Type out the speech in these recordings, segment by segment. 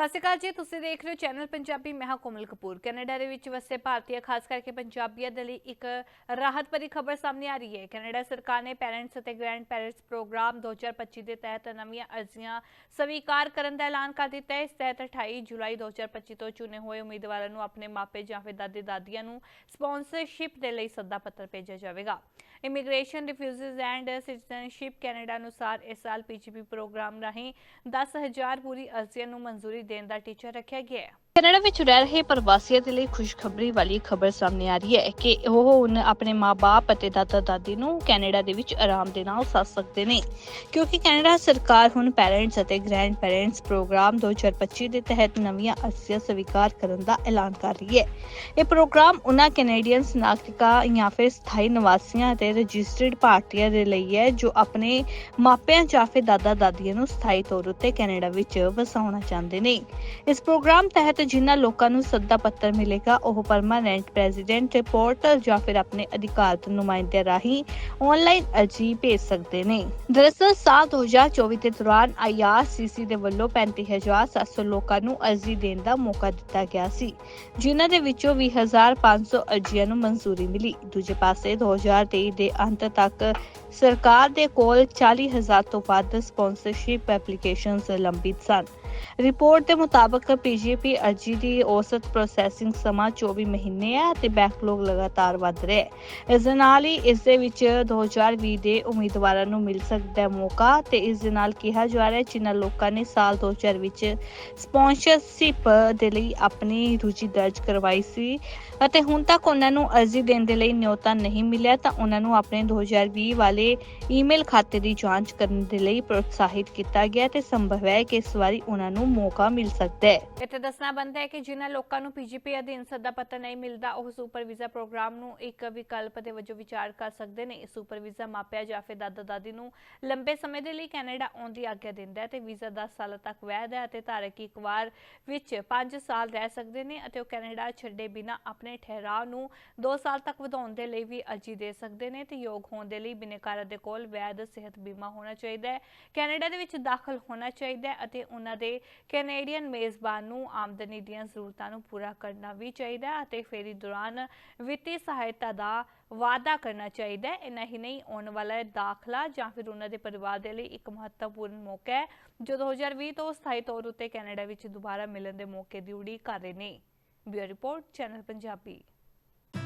ਸਤਿ ਸ਼੍ਰੀ ਅਕਾਲ ਜੀ, ਤੁਸੀਂ ਦੇਖ ਰਹੇ ਹੋ ਚੈਨਲ ਪੰਜਾਬੀ, ਮੈਂ ਹਾਂ ਕੋਮਲ ਕਪੂਰ। ਕੈਨੇਡਾ ਦੇ ਵਿੱਚ ਵਸੇ ਭਾਰਤੀय ਖਾਸ ਕਰਕੇ ਪੰਜਾਬੀਆਂ ਦੇ ਲਈ ਇੱਕ ਰਾਹਤ ਭਰੀ ਖਬਰ ਸਾਹਮਣੇ ਆ ਰਹੀ ਹੈ। ਕੈਨੇਡਾ ਸਰਕਾਰ ਨੇ ਪੈਰੈਂਟਸ ਅਤੇ ਗ੍ਰੈਂਡ ਪੈਰੈਂਟਸ ਪ੍ਰੋਗਰਾਮ 2025 ਦੇ ਤਹਿਤ ਨਵੀਆਂ ਅਰਜ਼ੀਆਂ ਸਵੀਕਾਰ ਕਰਨ ਦਾ ਐਲਾਨ ਕਰ ਦਿੱਤਾ ਹੈ। ਇਸ ਤਹਿਤ 28 ਜੁਲਾਈ 2025 ਤੋਂ ਚੁਣੇ ਹੋਏ ਉਮੀਦਵਾਰਾਂ ਨੂੰ ਆਪਣੇ ਮਾਪੇ ਜਾਂ ਫਿਰ ਦਾਦੇ ਦਾਦੀਆਂ ਨੂੰ ਸਪਾਂਸਰਸ਼ਿਪ ਦੇ ਲਈ ਸੱਦਾ ਪੱਤਰ ਭੇਜਿਆ ਜਾਵੇਗਾ। Immigration Refugees and Citizenship Canada ਅਨੁਸਾਰ ਇਸ ਸਾਲ ਪੀਜੀਪੀ ਪ੍ਰੋਗਰਾਮ ਰਾਹੀਂ 10000 ਪੂਰੀ ਅਰਜ਼ੀਆਂ ਨੂੰ ਮਨਜ਼ੂਰੀ ਦੇਣ ਦਾ ਟੀਚਾ ਰੱਖਿਆ ਗਿਆ ਹੈ। ਕੈਨੇਡਾ ਵਿੱਚ ਰਹਿ ਰਹੇ ਪ੍ਰਵਾਸੀਆਂ ਦੇ ਲਈ ਖੁਸ਼ਖਬਰੀ ਵਾਲੀ ਖਬਰ ਸਾਹਮਣੇ ਆ ਰਹੀ ਹੈ ਕਿ ਉਹ ਹੁਣ ਆਪਣੇ ਮਾਪੇ ਅਤੇ ਦਾਦਾ ਦਾਦੀ ਨੂੰ ਕੈਨੇਡਾ ਦੇ ਵਿੱਚ ਆਰਾਮ ਦੇ ਨਾਲ ਸੱਦ ਸਕਦੇ ਨੇ। ਕਿਉਂਕਿ ਕੈਨੇਡਾ ਸਰਕਾਰ ਹੁਣ ਪੈਰੈਂਟਸ ਅਤੇ ਗ੍ਰੈਂਡ ਪੈਰੈਂਟਸ ਪ੍ਰੋਗਰਾਮ 2025 ਦੇ ਤਹਿਤ ਨਵੀਆਂ ਅਰਜ਼ੀਆਂ ਸਵੀਕਾਰ ਕਰਨ ਦਾ ਐਲਾਨ ਕਰ ਰਹੀ ਹੈ। ਇਹ ਪ੍ਰੋਗਰਾਮ ਉਹਨਾਂ ਕੈਨੇਡੀਅਨਸ ਨਾਗਰਿਕਾਂ ਜਾਂ ਫਿਰ ਸਥਾਈ ਨਿਵਾਸੀਆਂ ਅਤੇ ਰਜਿਸਟਰਡ ਭਾਰਤੀਆਂ ਦੇ ਲਈ ਹੈ, ਜੋ ਆਪਣੇ ਮਾਪਿਆਂ ਜਾਂ ਫਿਰ ਦਾਦਾ ਦਾਦੀਆਂ ਨੂੰ ਸਥਾਈ ਤੌਰ ਉੱਤੇ ਕੈਨੇਡਾ ਵਿੱਚ ਵਸਾਉਣਾ ਚਾਹੁੰਦੇ ਨੇ। ਇਸ ਪ੍ਰੋਗਰਾਮ ਤਹਿਤ ਜਿਨ੍ਹਾਂ ਲੋਕਾਂ ਨੂੰ ਸੱਦਾ ਪੱਤਰ ਮਿਲੇਗਾ, ਉਹ ਪਰਮਾਨੈਂਟ ਪ੍ਰੈਜ਼ੀਡੈਂਟ ਪੋਰਟਲ ਜਾਂ ਫਿਰ ਆਪਣੇ ਅਧਿਕਾਰਤ ਨੁਮਾਇੰਦੇ ਰਾਹੀਂ ਆਨਲਾਈਨ ਅਰਜ਼ੀ ਭੇਜ ਸਕਦੇ ਨੇ। ਦਰਅਸਲ, ਸਾਲ 2024 ਦੇ ਦੌਰਾਨ ਆਈਆਰਸੀਸੀ ਦੇ ਵੱਲੋਂ 35700 ਲੋਕਾਂ ਨੂੰ ਅਰਜ਼ੀ ਦੇਣ ਦਾ ਮੌਕਾ ਦਿੱਤਾ ਗਿਆ ਸੀ, ਜਿਨ੍ਹਾਂ ਦੇ ਵਿੱਚੋਂ 20500 ਅਰਜ਼ੀਆਂ ਨੂੰ ਮਨਜ਼ੂਰੀ ਮਿਲੀ। ਦੂਜੇ ਪਾਸੇ 2023 ਦੇ ਅੰਤ ਤੱਕ ਸਰਕਾਰ ਦੇ ਕੋਲ 40000 ਤੋਂ ਵੱਧ ਸਪਾਂਸਰਸ਼ਿਪ ਐਪਲੀਕੇਸ਼ਨਸ ਲੰਬਿਤ ਸਨ। ਰਿਪੋਰਟ ਦੇ ਮੁਤਾਬਕ ਪੀਜੀਪੀ ਅਰਜ਼ੀ ਦੀ ਔਸਤ ਪ੍ਰੋਸੈਸਿੰਗ ਸਮਾਂ 24 ਮਹੀਨੇ ਹੈ ਤੇ ਬੈਕਲੌਗ ਲਗਾਤਾਰ ਵਧ ਰਿਹਾ ਹੈ। ਇਸ ਦੇ ਨਾਲ ਹੀ ਇਸ ਦੇ ਵਿੱਚ 2020 ਦੇ ਉਮੀਦਵਾਰਾਂ ਨੂੰ ਮਿਲ ਸਕਦਾ ਹੈ ਮੌਕਾ ਤੇ ਇਸ ਦੇ ਨਾਲ ਕਿਹਾ ਜਾ ਰਿਹਾ ਹੈ ਜਿਨ੍ਹਾਂ ਲੋਕਾਂ ਨੇ ਸਾਲ 2000 ਵਿੱਚ ਸਪਾਂਸਰਸ਼ਿਪ ਦੇ ਲਈ ਆਪਣੀ ਰੁਚੀ ਦਰਜ ਕਰਵਾਈ ਸੀ ਅਤੇ ਹੁਣ ਤੱਕ ਉਹਨਾਂ ਨੂੰ ਅਰਜ਼ੀ ਦੇਣ ਦੇ ਲਈ ਨਿਯੋਤਾ ਨਹੀਂ ਮਿਲਿਆ ਤਾਂ ਉਹਨਾਂ ਨੂੰ ਆਪਣੇ 2020 ਵਾਲੇ ਈਮੇਲ ਖਾਤੇ ਦੀ ਜਾਂਚ ਕਰਨ ਦੇ ਲਈ ਪ੍ਰੋਤਸਾਹਿਤ ਕੀਤਾ ਗਿਆ ਤੇ ਸੰਭਵ ਹੈ ਕਿ ਇਸ ਵਾਰੀ ਉਹਨਾਂ ਨੂੰ ਮੌਕਾ ਮਿਲ ਸਕਦਾ ਹੈ। ਇੱਥੇ ਦੱਸਣਾ ਬੰਦਾ ਹੈ ਕਿ ਜਿਨ੍ਹਾਂ ਲੋਕਾਂ ਨੂੰ ਪੀਜੀਪੀ ਅਧੀਨ ਸੱਦਾ ਪੱਤਰ ਨਹੀਂ ਮਿਲਦਾ, ਉਹ ਸੁਪਰ ਵੀਜ਼ਾ ਪ੍ਰੋਗਰਾਮ ਨੂੰ ਇੱਕ ਵਿਕਲਪ ਦੇ ਵਜੋਂ ਵਿਚਾਰ ਕਰ ਸਕਦੇ ਨੇ। ਸੁਪਰ ਵੀਜ਼ਾ ਮਾਪਿਆਂ ਜਾਂ ਫਿਰ ਦਾਦਾ ਦਾਦੀ ਨੂੰ ਲੰਬੇ ਸਮੇਂ ਦੇ ਲਈ ਕੈਨੇਡਾ ਆਉਣ ਦੀ ਆਗਿਆ ਦਿੰਦਾ ਹੈ ਤੇ ਵੀਜ਼ਾ 10 ਸਾਲਾਂ ਤੱਕ ਵੈਧ ਹੈ ਅਤੇ ਧਾਰਕ ਇੱਕ ਵਾਰ ਵਿੱਚ 5 ਸਾਲ ਰਹਿ ਸਕਦੇ ਨੇ ਅਤੇ ਉਹ ਕੈਨੇਡਾ ਛੱਡੇ ਬਿਨਾ ਆਪਣੇ ਠਹਿਰਾਅ ਨੂੰ 2 ਸਾਲ ਤੱਕ ਵਧਾਉਣ ਦੇ ਲਈ ਵੀ ਅਰਜ਼ੀ ਦੇ ਸਕਦੇ ਨੇ ਤੇ ਯੋਗ ਹੋਣ ਦੇ ਲਈ ਬਿਨੇਕਾਰਾਂ ਦੇ ਕੋਲ ਵੈਧ ਸਿਹਤ ਬੀਮਾ ਹੋਣਾ ਚਾਹੀਦਾ ਹੈ। ਕੈਨੇਡਾ ਦੇ ਵਿੱਚ ਦਾਖਲ ਹੋਣਾ ਚਾਹੀਦਾ ਹੈ ਅਤੇ ਉਹਨਾਂ ਦੇ ਕੈਨੇਡੀਅਨ ਮੇਜ਼ਬਾਨ ਨੂੰ ਆਮਦਨੀ ਦੀਆਂ ਜ਼ਰੂਰਤਾਂ ਨੂੰ ਪੂਰਾ ਕਰਨਾ ਵੀ ਚਾਹੀਦਾ ਹੈ ਅਤੇ ਫੇਰੀ ਦੌਰਾਨ ਵਿੱਤੀ ਸਹਾਇਤਾ ਦਾ ਵਾਅਦਾ ਕਰਨਾ ਚਾਹੀਦਾ ਹੈ। ਇੰਨਾ ਹੀ ਨਹੀਂ, ਆਉਣ ਵਾਲਾ ਦਾਖਲਾ ਜਾਂ ਫਿਰ ਉਹਨਾਂ ਦੇ ਪਰਿਵਾਰ ਦੇ ਲਈ ਇੱਕ ਮਹੱਤਵਪੂਰਨ ਮੌਕਾ ਹੈ ਜੋ 2020 ਤੋਂ ਸਥਾਈ ਤੌਰ ਉੱਤੇ ਕੈਨੇਡਾ ਵਿੱਚ ਦੁਬਾਰਾ ਮਿਲਣ ਦੇ ਮੌਕੇ ਦੀ ਉਡੀਕ ਕਰ ਰਹੇ ਨੇ। Bureau report, channel Punjabi.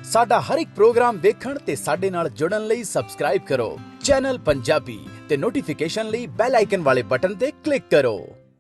ਸਾਡਾ ਹਰ ਇੱਕ ਪ੍ਰੋਗਰਾਮ ਦੇਖਣ ਤੇ ਸਾਡੇ ਨਾਲ ਜੁੜਨ ਲਈ ਸਬਸਕ੍ਰਾਈਬ ਕਰੋ। ਚੈਨਲ ਪੰਜਾਬੀ ਤੇ ਨੋਟੀਫਿਕੇਸ਼ਨ ਲਈ ਬੈਲ ਆਈਕਨ ਵਾਲੇ ਬਟਨ ਤੇ ਕਲਿੱਕ ਕਰੋ।